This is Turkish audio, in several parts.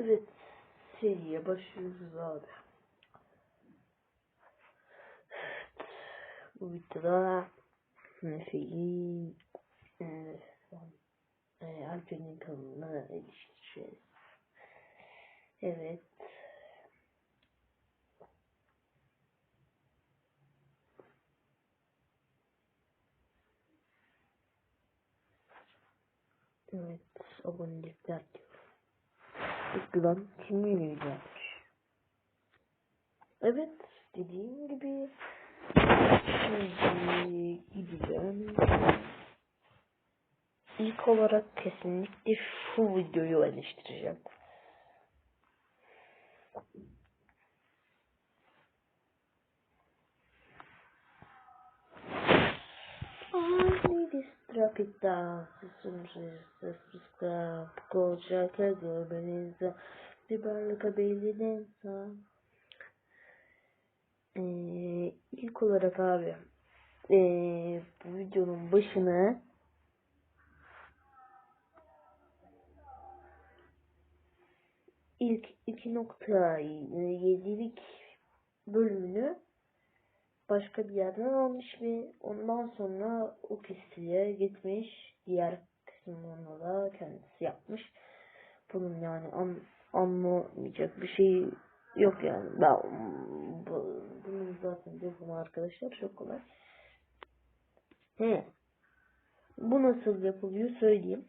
Evet. Seriye başlıyoruz abi. Bu videoda şeyi e, e, Alper'in kanalına iliştireceğiz. Evet. Evet. Abonelikler Tıkladan kimi yapmış? Evet. Dediğim gibi Şimdi gideceğim. İlk olarak kesinlikle şu videoyu eleştireceğim. Strapita, susunca, koca görmenize, bir barlık belinensa. Ee, ilk olarak abi, ee, bu videonun başına ilk 2.7'lik bölümünü başka bir yerden almış ve ondan sonra o kişiye gitmiş diğer kısmını da kendisi yapmış. Bunun yani an, anlamayacak bir şey yok yani. Ben bu, bunun zaten yapımı arkadaşlar çok kolay. He. Bu nasıl yapılıyor söyleyeyim.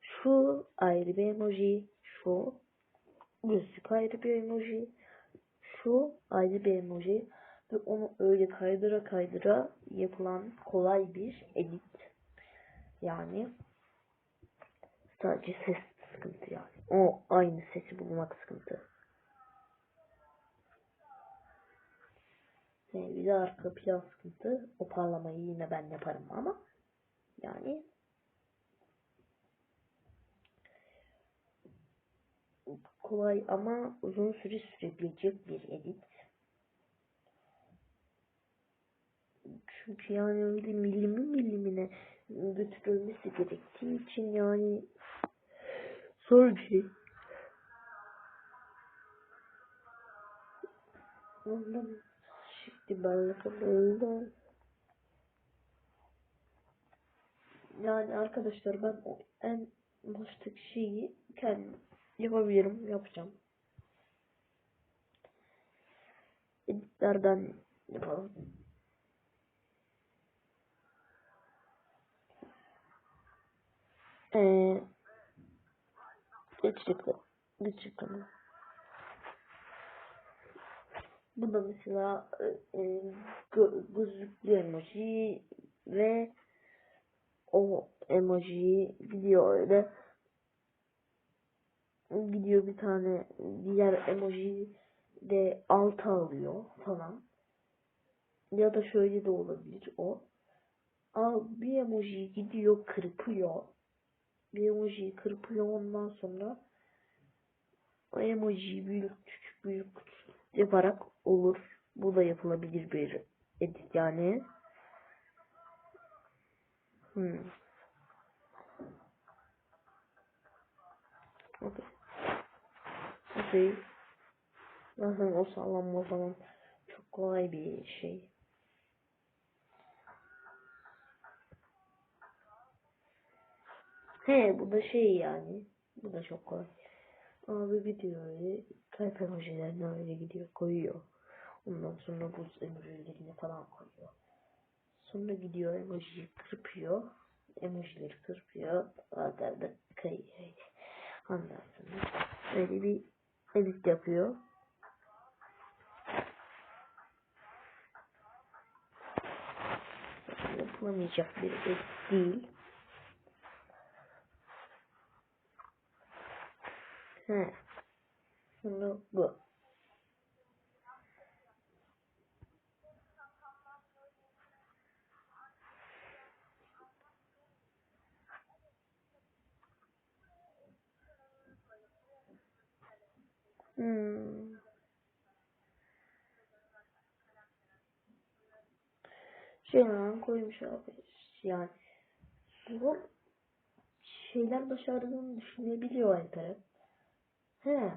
Şu ayrı bir emoji, şu gözlük ayrı bir emoji, şu ayrı bir emoji ve onu öyle kaydıra kaydıra yapılan kolay bir edit. Yani sadece ses sıkıntı yani. O aynı sesi bulmak sıkıntı. Yani bir de arka plan sıkıntı. O parlamayı yine ben yaparım ama yani kolay ama uzun süre sürebilecek bir edit. Çünkü yani öyle milimi milimine götürülmesi gerektiği için yani zor bir şey. Ondan şimdi ben böyle yani arkadaşlar ben o en baştaki şeyi kendim yapabilirim, yapacağım. Editlerden yapalım. Ee, geçecekler. Geçecekler. Bu da mesela e, gö gözlüklü emoji ve o emojiyi gidiyor öyle gidiyor bir tane diğer emoji de alta alıyor falan. Ya da şöyle de olabilir o. Al bir emoji gidiyor kırpıyor. Bir emojiyi kırpıyor ondan sonra o emojiyi büyük küçük büyük yaparak olur. Bu da yapılabilir bir edit yani. Hmm. Okay. Okay. Zaten o sallanma o zaman çok kolay bir şey. He bu da şey yani. Bu da çok kolay. Abi gidiyor öyle. Kalp emojilerini öyle gidiyor koyuyor. Ondan sonra buz emojilerini falan koyuyor. Sonra gidiyor emojiyi kırpıyor. Emojileri kırpıyor. Bazen de kayıyor. Ondan sonra öyle bir edit yapıyor. Yapılamayacak bir edit değil. He. Sonra bu. Hmm. Şeyler koymuş abi. Yani bu şeyler başardığını düşünebiliyor Alper'e. He.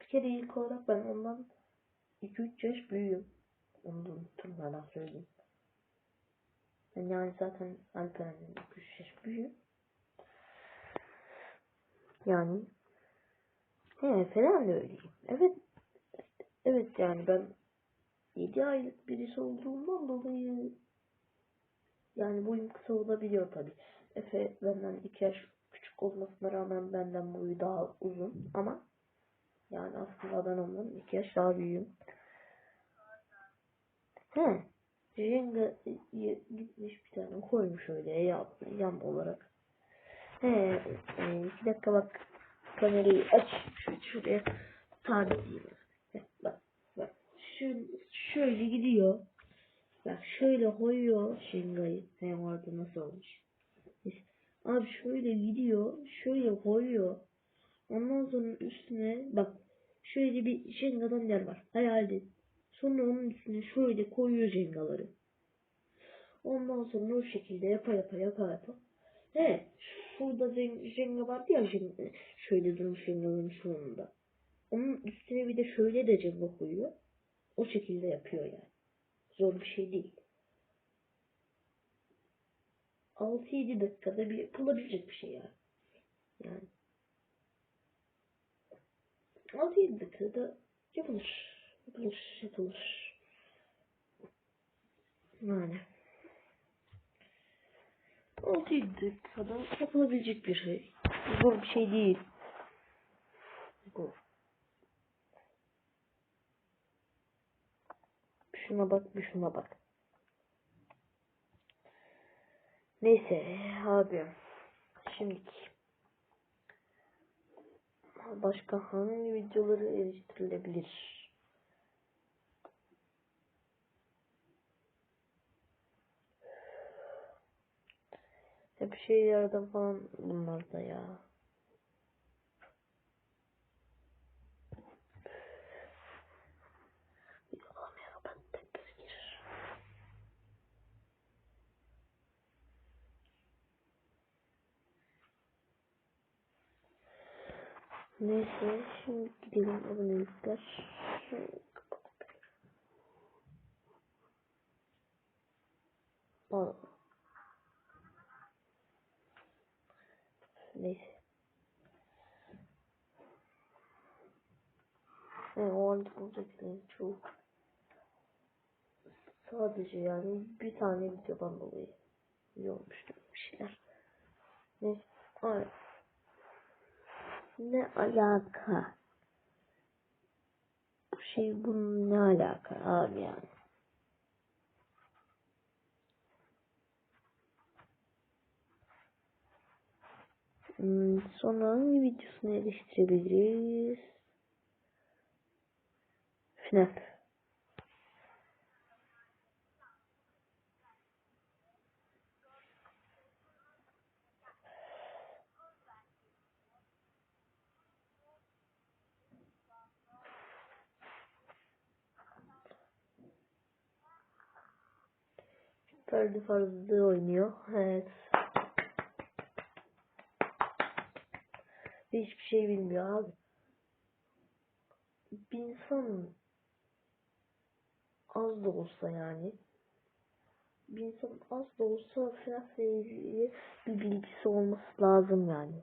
Bir kere ilk olarak ben ondan 2-3 yaş büyüğüm. Onu da unuttum hala söyleyeyim. Ben yani zaten Alperen'den 2-3 yaş büyüğüm. Yani he falan da öyleyim. Evet evet yani ben 7 aylık birisi olduğumdan dolayı yani boyum kısa olabiliyor tabi. Efe benden 2 yaş küçük olmasına rağmen benden boyu daha uzun ama yani aslında ben ondan 2 yaş daha büyüğüm. He. Jenga'yı gitmiş bir tane koymuş öyle yan, yan olarak. He. E, iki dakika bak kamerayı aç. Şuraya sabitleyeyim. Heh, Bak bak. Şöyle, şöyle gidiyor. Bak şöyle koyuyor Jenga'yı. Hem orada nasıl olmuş. Abi şöyle gidiyor. Şöyle koyuyor. Ondan sonra üstüne bak şöyle bir Jenga'dan yer var. Hayal et. Sonra onun üstüne şöyle koyuyor Jenga'ları. Ondan sonra o şekilde yapa yapa yapa yapa. He, şurada Jen- Jenga vardı ya Jenga, şöyle durmuş Jenga'ların sonunda. Onun üstüne bir de şöyle de Jenga koyuyor. O şekilde yapıyor yani. Zor bir şey değil. 6-7 dakikada bir yapılabilecek bir şey yani. Yani 6-7 dakikada yapılır. Yapılır, yapılır. Yani. 6-7 dakikada yapılabilecek bir şey. Zor bir şey değil. Bu. Şuna bak, bir şuna bak. Neyse abi. Şimdiki. Başka hangi videoları eleştirilebilir? Hep şeylerden falan bunlar da ya. Neyse şimdi gidelim abonelikler. Aa. Neyse. Ne o anda buradakilerin çoğu. Sadece yani bir tane videodan dolayı iyi olmuştu bir şeyler. Neyse. Ay. Ne alaka? Bu şey bunun ne alaka abi yani? Hmm, sonra hangi videosunu eleştirebiliriz? FNAF. Ferdi Farzı oynuyor. Evet. Hiçbir şey bilmiyor abi. Bir insan az da olsa yani bir insan az da olsa ilgili bir bilgisi olması lazım yani.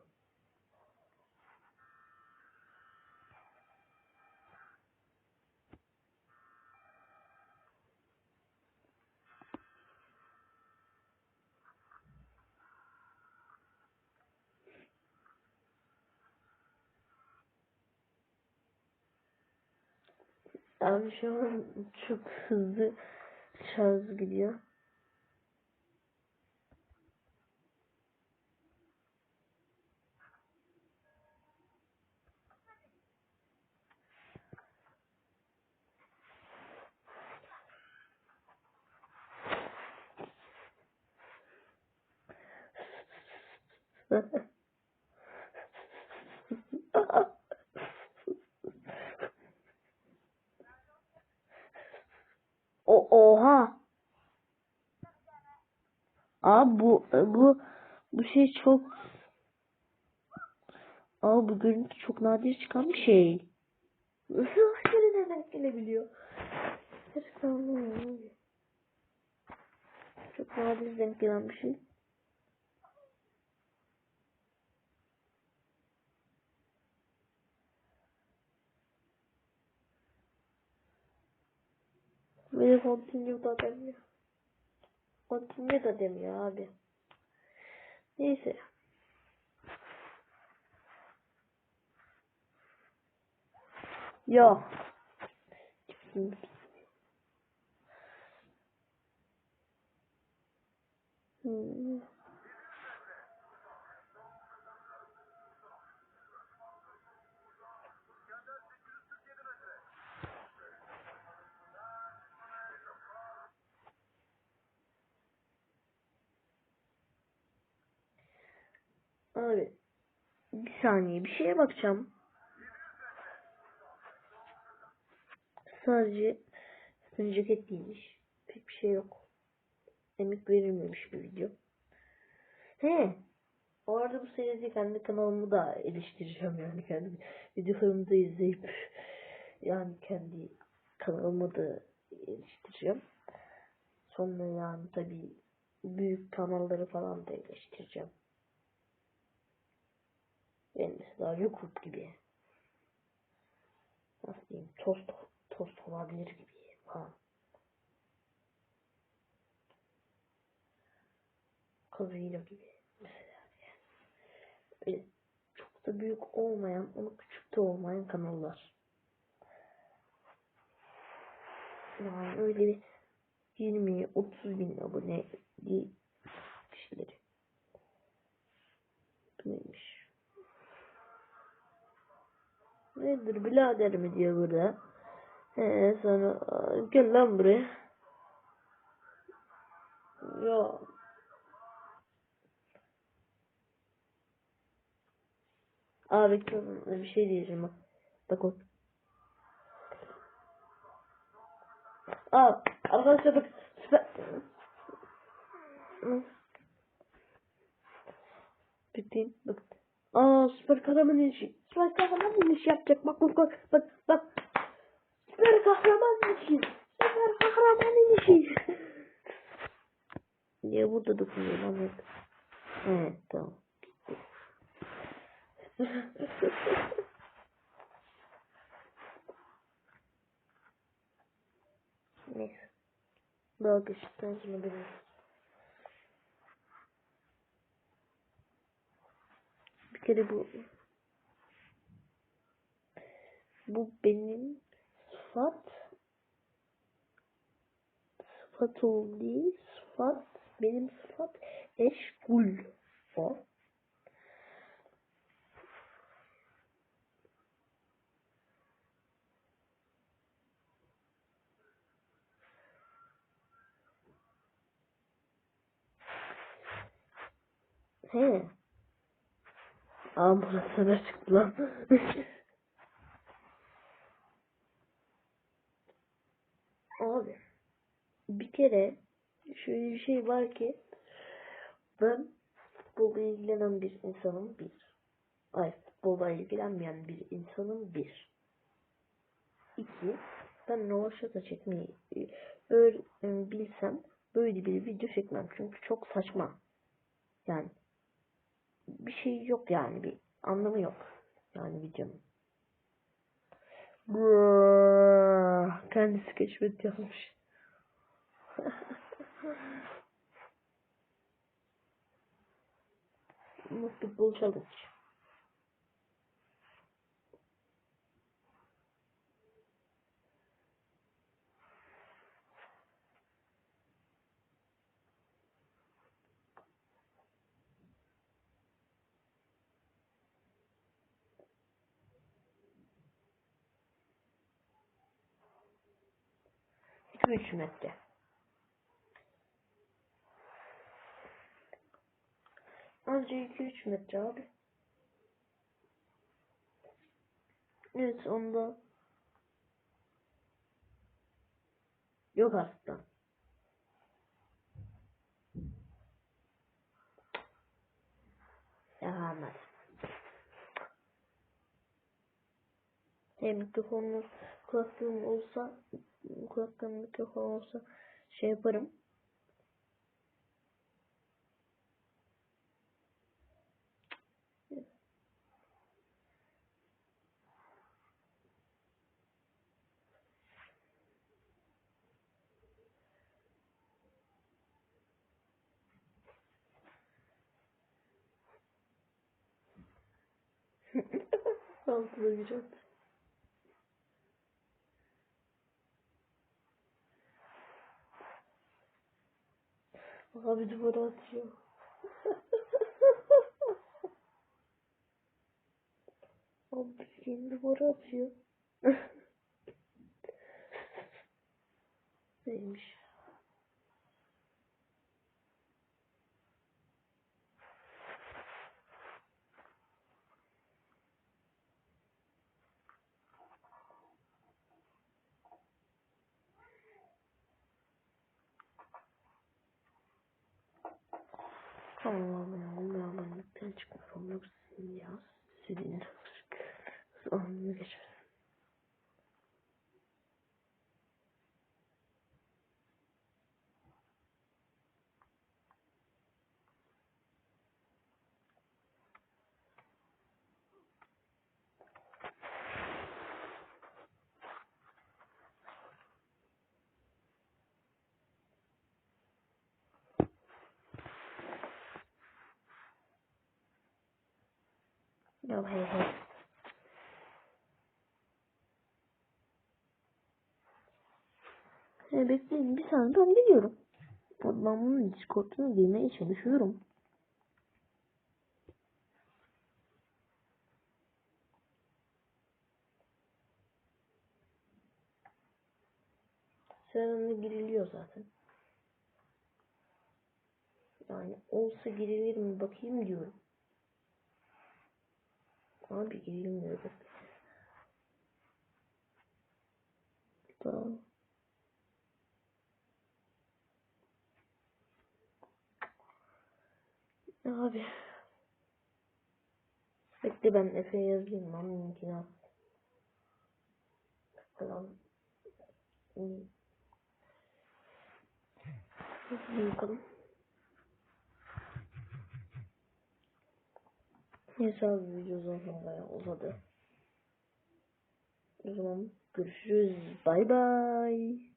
Abi şu an çok hızlı şarj gidiyor. o oha. Abi bu bu bu şey çok Abi bu görüntü çok nadir çıkan bir şey. Aşırı nereden gelebiliyor? Çok nadir denk gelen bir şey. Böyle continue da demiyor. Continue da demiyor abi. Neyse. Yok. Hmm. Abi bir saniye bir şeye bakacağım. Sadece üstüne ceket giymiş. Pek bir şey yok. Emek verilmemiş bir video. He. O arada bu seride kendi kanalımı da eleştireceğim yani kendi videolarımı da izleyip yani kendi kanalımı da eleştireceğim. Sonra yani tabii büyük kanalları falan da eleştireceğim. Ben mesela YouTube gibi. Nasıl diyeyim? Tost, tost olabilir gibi falan. Kazuhiro gibi mesela. Yani. Öyle çok da büyük olmayan ama küçük de olmayan kanallar. Yani öyle bir 20-30 bin abone kişileri. Neymiş? Nedir birader mi diyor burada. He sonra gel lan buraya. Ya. Abi bir şey diyeceğim bak. Bak o. Aa arkadaşlar bak. Süper. Bittiğin bak. Aa süper kahraman inişi. Süper kahraman inişi yapacak. Bak bak bak bak bak. Süper kahraman inişi. Süper kahraman inişi. Niye burada dokunuyor lan hep? Evet tamam. Neyse. Daha geçtikten sonra benim. Bir kere bu bu benim sıfat sıfat değil sıfat benim sıfat eşgul o He. Aa burası ne çıktı lan? Abi bir kere şöyle bir şey var ki ben futbolla ilgilenen bir insanım bir. Ay futbolla ilgilenmeyen bir insanım bir. İki ben Rovaşata çekmeyi öğren bilsem böyle bir video çekmem çünkü çok saçma. Yani bir şey yok yani bir anlamı yok yani videonun. Kendisi keşfet yazmış. Futbol challenge. İki Anca 2-3 metre abi. Evet onda yok aslında. Ya anladım. Hem mikrofonlu kulaklığım olsa kulaklığım mikrofon olsa şey yaparım. At. Abi duvara atıyor. Abi duvara atıyor. Neymiş? Tamam abi ya. Ben abonelikten çıkmak olmak Ya hey hey. Hey bekleyin bir saniye ben geliyorum. Ben bunun Discord'una girmeye çalışıyorum. Server'ına giriliyor zaten. Yani olsa girilir mi bakayım diyorum. Abi girilmiyor bak. Tamam. Abi. Bekle ben Efe'ye yazayım lan linkini al. Falan. Bakalım. Neyse abi video zaten bayağı uzadı. O zaman görüşürüz. Bay bay.